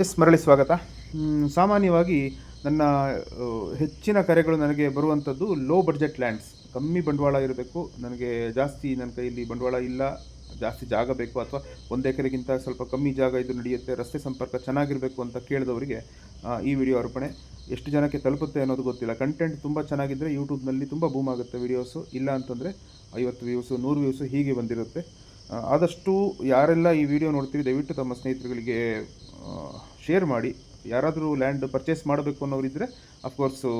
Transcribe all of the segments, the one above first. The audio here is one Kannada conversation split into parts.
ಎಸ್, ಮರಳಿ ಸ್ವಾಗತ. ಸಾಮಾನ್ಯವಾಗಿ ನನ್ನ ಹೆಚ್ಚಿನ ಕರೆಗಳು ನನಗೆ ಬರುವಂಥದ್ದು ಲೋ ಬಡ್ಜೆಟ್ ಲ್ಯಾಂಡ್ಸ್ ಕಮ್ಮಿ ಬಂಡವಾಳ ಇರಬೇಕು. ನನಗೆ ಜಾಸ್ತಿ ನನ್ನ ಕೈಯಲ್ಲಿ ಬಂಡವಾಳ ಇಲ್ಲ. ಜಾಸ್ತಿ ಜಾಗ ಬೇಕು ಅಥವಾ ಒಂದು ಎಕರೆಗಿಂತ ಸ್ವಲ್ಪ ಕಮ್ಮಿ ಜಾಗ ಇದು ನಡೆಯುತ್ತೆ, ರಸ್ತೆ ಸಂಪರ್ಕ ಚೆನ್ನಾಗಿರಬೇಕು ಅಂತ ಕೇಳಿದವರಿಗೆ ಈ ವಿಡಿಯೋ ಅರ್ಪಣೆ. ಎಷ್ಟು ಜನಕ್ಕೆ ತಲುಪುತ್ತೆ ಅನ್ನೋದು ಗೊತ್ತಿಲ್ಲ. ಕಂಟೆಂಟ್ ತುಂಬ ಚೆನ್ನಾಗಿದ್ದರೆ ಯೂಟ್ಯೂಬ್ನಲ್ಲಿ ತುಂಬ ಬೂಮ್ ಆಗುತ್ತೆ ವಿಡಿಯೋಸು ಇಲ್ಲ ಅಂತಂದರೆ ಐವತ್ತು ವ್ಯೂಸು ನೂರು ವ್ಯೂಸು ಹೀಗೆ ಬಂದಿರುತ್ತೆ. ಆದಷ್ಟು ಯಾರೆಲ್ಲ ಈ ವಿಡಿಯೋ ನೋಡ್ತೀರಿ, ದಯವಿಟ್ಟು ತಮ್ಮ ಸ್ನೇಹಿತರುಗಳಿಗೆ ಶೇರ್ ಮಾಡಿ. ಯಾರಾದರೂ ಲ್ಯಾಂಡ್ ಪರ್ಚೇಸ್ ಮಾಡಬೇಕು ಅನ್ನೋರಿದ್ದರೆ ಅಫ್ಕೋರ್ಸು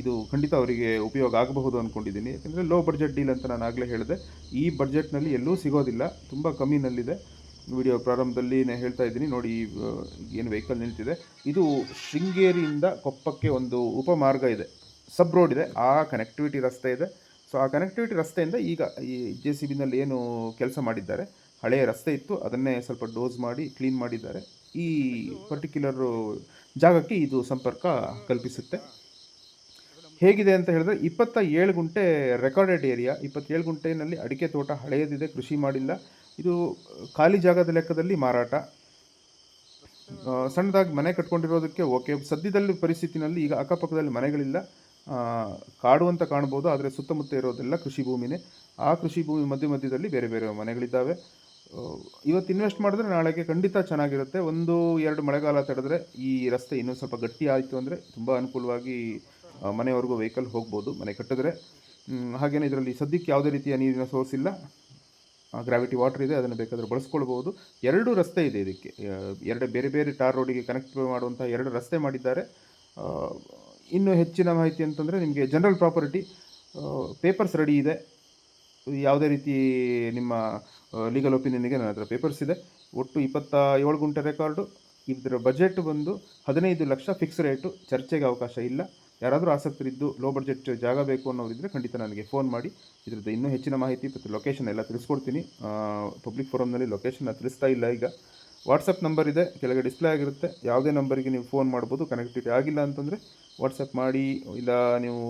ಇದು ಖಂಡಿತ ಅವರಿಗೆ ಉಪಯೋಗ ಆಗಬಹುದು ಅಂದ್ಕೊಂಡಿದ್ದೀನಿ ಯಾಕಂದರೆ ಲೋ ಬಡ್ಜೆಟ್ ಡೀಲ್ ಅಂತ ನಾನು ಆಗಲೇ ಹೇಳಿದೆ. ಈ ಬಡ್ಜೆಟ್ನಲ್ಲಿ ಎಲ್ಲೂ ಸಿಗೋದಿಲ್ಲ. ತುಂಬ ಕಮ್ಮಿನಲ್ಲಿದೆ ವಿಡಿಯೋ ಪ್ರಾರಂಭದಲ್ಲಿ ನಾನು ಹೇಳ್ತಾ ಇದ್ದೀನಿ. ನೋಡಿ ಏನು ವೆಹಿಕಲ್ ನಿಂತಿದೆ. ಇದು ಶೃಂಗೇರಿಯಿಂದ ಕೊಪ್ಪಕ್ಕೆ ಒಂದು ಉಪಮಾರ್ಗ ಇದೆ. ಸಬ್ ರೋಡ್ ಇದೆ. ಆ ಕನೆಕ್ಟಿವಿಟಿ ರಸ್ತೆ ಇದೆ. ಸೊ ಆ ಕನೆಕ್ಟಿವಿಟಿ ರಸ್ತೆಯಿಂದ ಈಗ ಈ ಜೆ ಸಿ ಬಿನಲ್ಲಿ ಏನು ಕೆಲಸ ಮಾಡಿದ್ದಾರೆ, ಹಳೆಯ ರಸ್ತೆ ಇತ್ತು, ಅದನ್ನೇ ಸ್ವಲ್ಪ ಡೋಸ್ ಮಾಡಿ, ಕ್ಲೀನ್ ಮಾಡಿದ್ದಾರೆ. ಈ ಪರ್ಟಿಕ್ಯುಲರ್ ಜಾಗಕ್ಕೆ ಇದು ಸಂಪರ್ಕ ಕಲ್ಪಿಸುತ್ತೆ. ಹೇಗಿದೆ ಅಂತ ಹೇಳಿದ್ರೆ ಇಪ್ಪತ್ತ ಏಳು ಗುಂಟೆ ರೆಕಾರ್ಡೆಡ್ ಏರಿಯಾ ಇಪ್ಪತ್ತೇಳು ಗುಂಟೆನಲ್ಲಿ ಅಡಿಕೆ ತೋಟ ಹಳೆಯದಿದೆ, ಕೃಷಿ ಮಾಡಿಲ್ಲ. ಇದು ಖಾಲಿ ಜಾಗದ ಲೆಕ್ಕದಲ್ಲಿ ಮಾರಾಟ. ಸಣ್ಣದಾಗಿ ಮನೆ ಕಟ್ಕೊಂಡಿರೋದಕ್ಕೆ ಓಕೆ ಸದ್ಯದಲ್ಲಿ ಪರಿಸ್ಥಿತಿನಲ್ಲಿ ಈಗ ಅಕ್ಕಪಕ್ಕದಲ್ಲಿ ಮನೆಗಳಿಲ್ಲ. ಕಾಡು ಅಂತ ಕಾಣ್ಬೋದು ಆದರೆ ಸುತ್ತಮುತ್ತ ಇರೋದೆಲ್ಲ ಕೃಷಿ ಭೂಮಿನೇ. ಆ ಕೃಷಿ ಭೂಮಿ ಮಧ್ಯ ಮಧ್ಯದಲ್ಲಿ ಬೇರೆ ಬೇರೆ ಮನೆಗಳಿದ್ದಾವೆ. ಇವತ್ತು ಇನ್ವೆಸ್ಟ್ ಮಾಡಿದ್ರೆ ನಾಳೆಗೆ ಖಂಡಿತ ಚೆನ್ನಾಗಿರುತ್ತೆ. ಒಂದು, ಎರಡು ಮಳೆಗಾಲ ತಡೆದ್ರೆ ಈ ರಸ್ತೆ ಇನ್ನೂ ಸ್ವಲ್ಪ ಗಟ್ಟಿ ಆಯಿತು ಅಂದರೆ ತುಂಬ ಅನುಕೂಲವಾಗಿ ಮನೆಯವರೆಗೂ ವೆಹಿಕಲ್ ಹೋಗ್ಬೋದು, ಮನೆ ಕಟ್ಟಿದ್ರೆ. ಹಾಗೇನೇ ಇದರಲ್ಲಿ ಸದ್ಯಕ್ಕೆ ಯಾವುದೇ ರೀತಿಯ ನೀರಿನ ಸೋರ್ಸ್ ಇಲ್ಲ. ಗ್ರಾವಿಟಿ ವಾಟರ್ ಇದೆ, ಅದನ್ನು ಬೇಕಾದರೆ ಬಳಸ್ಕೊಳ್ಬೋದು. ಎರಡು ರಸ್ತೆ ಇದೆ ಇದಕ್ಕೆ. ಎರಡು ಬೇರೆ ಬೇರೆ ಟಾರ್ ರೋಡಿಗೆ ಕನೆಕ್ಟ್ ಮಾಡುವಂಥ ಎರಡು ರಸ್ತೆ ಮಾಡಿದ್ದಾರೆ. ಇನ್ನು ಹೆಚ್ಚಿನ ಮಾಹಿತಿ ಅಂತಂದರೆ ನಿಮಗೆ ಜನರಲ್ ಪ್ರಾಪರ್ಟಿ ಪೇಪರ್ಸ್ ರೆಡಿ ಇದೆ. ಯಾವುದೇ ರೀತಿ ನಿಮ್ಮ ಲೀಗಲ್ ಒಪಿನಿಯನ್ಗೆ ನನ್ನ ಹತ್ರ ಪೇಪರ್ಸ್ ಇದೆ. ಒಟ್ಟು ಇಪ್ಪತ್ತ ಏಳು ಗುಂಟೆ ರೆಕಾರ್ಡು ಇದರ ಬಜೆಟ್ ಬಂದು ಹದಿನೈದು ಲಕ್ಷ ಫಿಕ್ಸ್ ರೇಟು ಚರ್ಚೆಗೆ ಅವಕಾಶ ಇಲ್ಲ. ಯಾರಾದರೂ ಆಸಕ್ತರಿದ್ದು ಲೋ ಬಜೆಟ್ ಜಾಗ ಬೇಕು ಅನ್ನೋರಿದ್ದರೆ ಖಂಡಿತ ನನಗೆ ಫೋನ್ ಮಾಡಿ. ಇದ್ರದ್ದು ಇನ್ನೂ ಹೆಚ್ಚಿನ ಮಾಹಿತಿ, ಮತ್ತು ಲೊಕೇಶನ್ ಎಲ್ಲ ತಿಳಿಸ್ಕೊಡ್ತೀನಿ. ಪಬ್ಲಿಕ್ ಫೋರಮ್ನಲ್ಲಿ ಲೊಕೇಶನ್ನ ತಿಳಿಸ್ತಾ ಇಲ್ಲ ಈಗ. ವಾಟ್ಸಪ್ ನಂಬರ್ ಇದೆ, ಕೆಳಗೆ ಡಿಸ್ಪ್ಲೇ ಆಗಿರುತ್ತೆ. ಯಾವುದೇ ನಂಬರಿಗೆ ನೀವು ಫೋನ್ ಮಾಡ್ಬೋದು ಕನೆಕ್ಟಿವಿಟಿ ಆಗಿಲ್ಲ ಅಂತಂದರೆ ವಾಟ್ಸಪ್ ಮಾಡಿ, ಇಲ್ಲ ನೀವು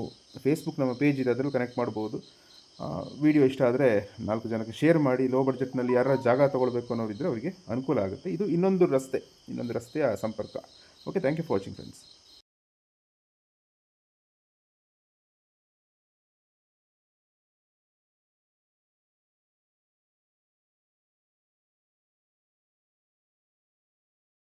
ಫೇಸ್ಬುಕ್ ನಮ್ಮ ಪೇಜ್ ಇದೆ, ಅದರಲ್ಲಿ ಕನೆಕ್ಟ್ ಮಾಡ್ಬೋದು. ವಿಡಿಯೋ ಇಷ್ಟ ಆದರೆ ನಾಲ್ಕು ಜನಕ್ಕೆ ಶೇರ್ ಮಾಡಿ ಲೋ ಬಡ್ಜೆಟ್ನಲ್ಲಿ ಯಾರ ಜಾಗ ತೊಗೊಳ್ಬೇಕು ಅನ್ನೋರಿದ್ದರೆ ಅವರಿಗೆ ಅನುಕೂಲ ಆಗುತ್ತೆ. ಇದು ಇನ್ನೊಂದು ರಸ್ತೆ, ಇನ್ನೊಂದು ರಸ್ತೆಯ ಸಂಪರ್ಕ. Okay thank you for watching friends